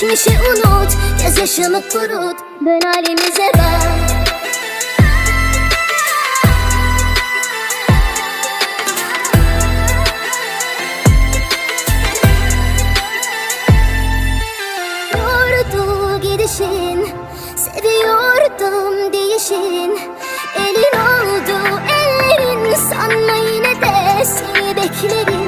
Geçmişi unut Gözyaşımı kurut. Dön halimize bak. Yordu gidişin Seviyordum değişin. Elin oldu ellerin Sanma yine de seni beklerim